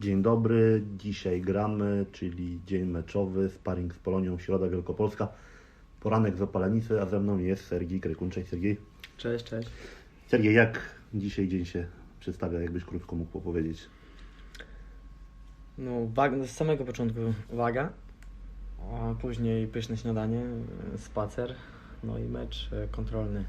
Dzień dobry, dzisiaj gramy, czyli dzień meczowy, sparring z Polonią, Środa Wielkopolska. Poranek z Opalenicy, a ze mną jest Sergiej Krykun. Cześć Sergiej. Cześć, cześć. Sergiej, jak dzisiaj dzień się przedstawia, jakbyś krótko mógł powiedzieć? No, wag- z samego początku waga, a później pyszne śniadanie, spacer, no i mecz e, kontrolny.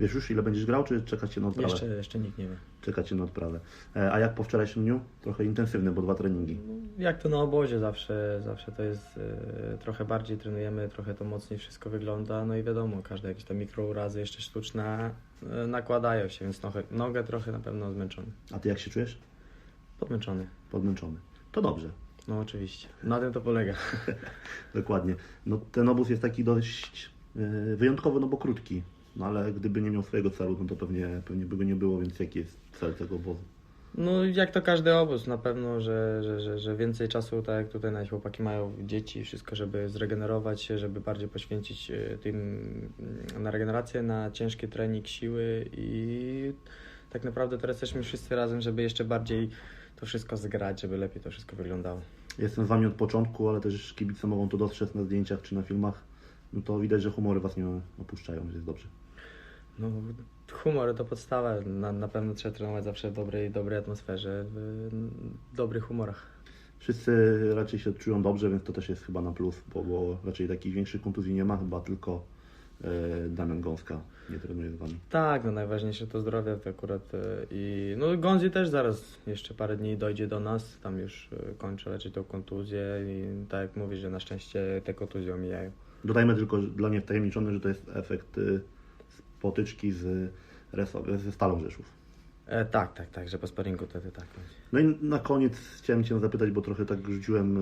Wiesz już ile będziesz grał, czy czekać cię na odprawę? Jeszcze, jeszcze nikt nie wie. Czekać cię na odprawę. E, A jak po wczorajszym dniu? Trochę intensywny, bo dwa treningi. No, jak to na obozie zawsze, zawsze to jest, e, trochę bardziej trenujemy, trochę to mocniej wszystko wygląda, no i wiadomo, każde jakieś tam mikrourazy jeszcze sztuczne e, nakładają się, więc nogę, nogę trochę na pewno zmęczony. A ty jak się czujesz? Podmęczony, Podmęczony. To dobrze. no oczywiście. Na tym to polega. Dokładnie. No, ten obóz jest taki dość wyjątkowy, no bo krótki. No ale gdyby nie miał swojego celu, no to pewnie, pewnie by go nie było, więc jaki jest cel tego obozu? No jak to każdy obóz, na pewno, że, że, że, że więcej czasu, tak jak tutaj nasi chłopaki mają dzieci, wszystko, żeby zregenerować się, żeby bardziej poświęcić e, tym mm, na regenerację, na ciężki trening siły i tak naprawdę teraz jesteśmy wszyscy razem, żeby jeszcze bardziej to wszystko zgrać, żeby lepiej to wszystko wyglądało. Jestem z Wami od początku, ale też kibice mogą to dostrzec na zdjęciach czy na filmach. No to widać, że humory Was nie opuszczają, że jest dobrze. No, humor to podstawa, na, na pewno trzeba trenować zawsze w dobrej, dobrej atmosferze, w dobrych humorach. Wszyscy raczej się czują dobrze, więc to też jest chyba na plus, bo, bo raczej takich większych kontuzji nie ma, chyba tylko e, Damian Gąska nie trenuje z Wami. Tak, no najważniejsze to zdrowie to akurat e, i no Gonzi też zaraz jeszcze parę dni dojdzie do nas, tam już e, kończy leczyć tą kontuzję i tak jak mówisz, że na szczęście te kontuzje omijają. Dodajmy tylko dla niewtajemniczonych, że to jest efekt y, potyczki z, Reso- ze Stalą Rzeszów. E, tak, tak, tak, że po sparingu wtedy tak. No i na koniec chciałem Cię zapytać, bo trochę tak rzuciłem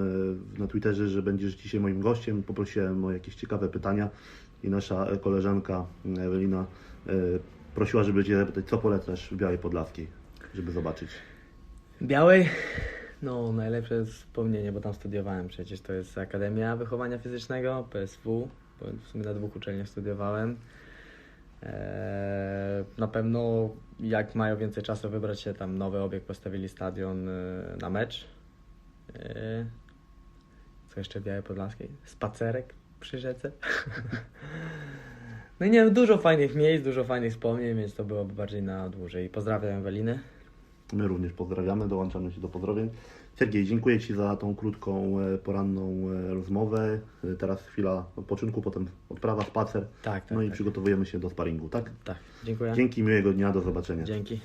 e, na Twitterze, że będziesz dzisiaj moim gościem. Poprosiłem o jakieś ciekawe pytania i nasza koleżanka Ewelina e, prosiła, żeby Cię zapytać, co polecasz w Białej Podlaskiej, żeby zobaczyć. Białej? No, najlepsze wspomnienie, bo tam studiowałem przecież. To jest Akademia Wychowania Fizycznego, PSW. bo W sumie na dwóch uczelniach studiowałem. Eee, na pewno, jak mają więcej czasu, wybrać się tam nowy obiekt, postawili stadion e, na mecz. Eee, co jeszcze w Białej Podlaskiej? Spacerek przy rzece. No i nie dużo fajnych miejsc, dużo fajnych wspomnień, więc to byłoby bardziej na dłużej. Pozdrawiam Ewelinę. My również pozdrawiamy, dołączamy się do pozdrowień. Sergiej, dziękuję Ci za tą krótką, e, poranną e, rozmowę. E, Teraz chwila odpoczynku, potem odprawa, spacer. Tak, tak. No i tak. przygotowujemy się do sparingu, tak? Tak, dziękuję. Dzięki, miłego dnia, do zobaczenia. Dzięki.